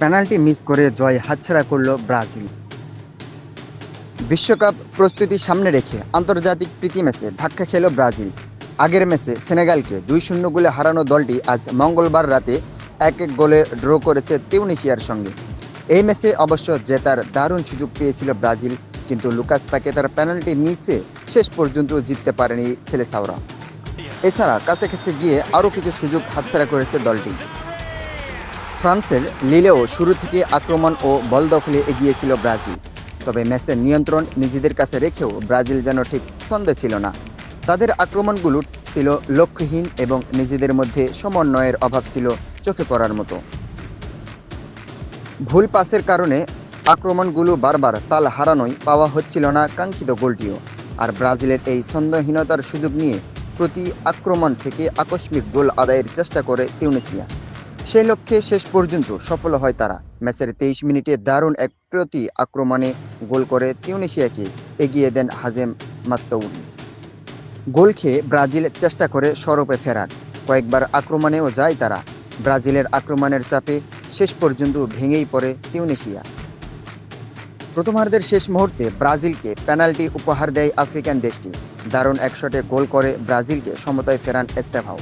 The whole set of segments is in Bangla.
পেনাল্টি মিস করে জয় হাতছাড়া করল ব্রাজিল। বিশ্বকাপ প্রস্তুতি সামনে রেখে আন্তর্জাতিক প্রীতি ম্যাচে ধাক্কা খেল ব্রাজিল। আগের ম্যাচে সেনেগালকে দুই শূন্য গোলে হারানো দলটি আজ মঙ্গলবার রাতে এক এক গোলে ড্র করেছে তিউনিশিয়ার সঙ্গে। এই ম্যাচে অবশ্য জেতার দারুণ সুযোগ পেয়েছিল ব্রাজিল, কিন্তু লুকাস প্যাকেতার পেনাল্টি মিসে শেষ পর্যন্ত জিততে পারেনি সেলেসাওরা। এছাড়া কাছাকাছি গিয়ে আরও কিছু সুযোগ হাতছাড়া করেছে দলটি। ফ্রান্সের লিলেও শুরু থেকে আক্রমণ ও বল দখলে এগিয়েছিল ব্রাজিল। তবে ম্যাচের নিয়ন্ত্রণ নিজেদের কাছে রেখেও ব্রাজিল যেন ঠিক ছন্দে ছিল না। তাদের আক্রমণগুলো ছিল লক্ষ্যহীন এবং নিজেদের মধ্যে সমন্বয়ের অভাব ছিল চোখে পড়ার মতো। ভুল পাসের কারণে আক্রমণগুলো বারবার তাল হারানোই পাওয়া হচ্ছিল না কাঙ্ক্ষিত গোলটিও। আর ব্রাজিলের এই ছন্দহীনতার সুযোগ নিয়ে প্রতি আক্রমণ থেকে আকস্মিক গোল আদায়ের চেষ্টা করে তিউনিসিয়া। সেই লক্ষ্যে শেষ পর্যন্ত সফল হয় তারা। ম্যাচের তেইশ মিনিটে দারুণ এক প্রতি আক্রমণে গোল করে তিউনিসিয়াকে এগিয়ে দেন হাজেম মাস্তৌরি গোল খেয়ে ব্রাজিল চেষ্টা করে সরপে ফেরার। কয়েকবার আক্রমণেও যায় তারা। ব্রাজিলের আক্রমণের চাপে শেষ পর্যন্ত ভেঙেই পড়ে তিউনিসিয়া প্রথমার্ধের শেষ মুহূর্তে ব্রাজিলকে পেনাল্টি উপহার দেয় আফ্রিকান দেশটি। দারুণ এক শটে গোল করে ব্রাজিলকে সমতায় ফেরান এস্তেভাও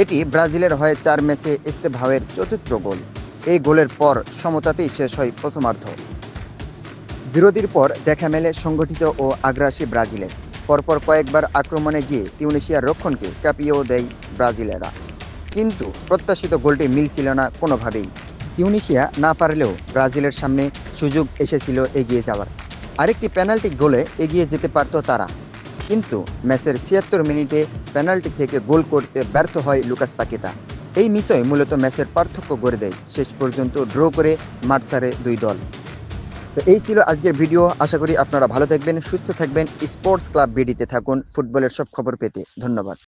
এটি ব্রাজিলের হয়ে চার ম্যাচে ইস্তেভাওয়ের চতুর্থ গোল। এই গোলের পর সমতাতেই শেষ হয় প্রথমার্ধ। বিরতির পর দেখা মেলে সংগঠিত ও আগ্রাসী ব্রাজিলের। পরপর কয়েকবার আক্রমণে গিয়ে তিউনিশিয়ার রক্ষণকে কাঁপিয়েও দেয় ব্রাজিলেরা। কিন্তু প্রত্যাশিত গোলটি মিলছিল না কোনোভাবেই। তিউনিশিয়া না পারলেও ব্রাজিলের সামনে সুযোগ এসেছিল এগিয়ে যাওয়ার। আরেকটি পেনাল্টি গোলে এগিয়ে যেতে পারত তারা। কিন্তু ম্যাচের ছিয়াত্তর মিনিটে পেনাল্টি থেকে গোল করতে ব্যর্থ হয় লুকাস পাকিতা। এই মিসই মূলত ম্যাচের পার্থক্য গড়ে দেয়। শেষ পর্যন্ত ড্র করে মাঠ ছাড়ে দুই দল। তো এই ছিল আজকের ভিডিও। আশা করি আপনারা ভালো থাকবেন, সুস্থ থাকবেন। স্পোর্টস ক্লাব বিডিতে থাকুন। ফুটবলের সব খবর পেতে ধন্যবাদ।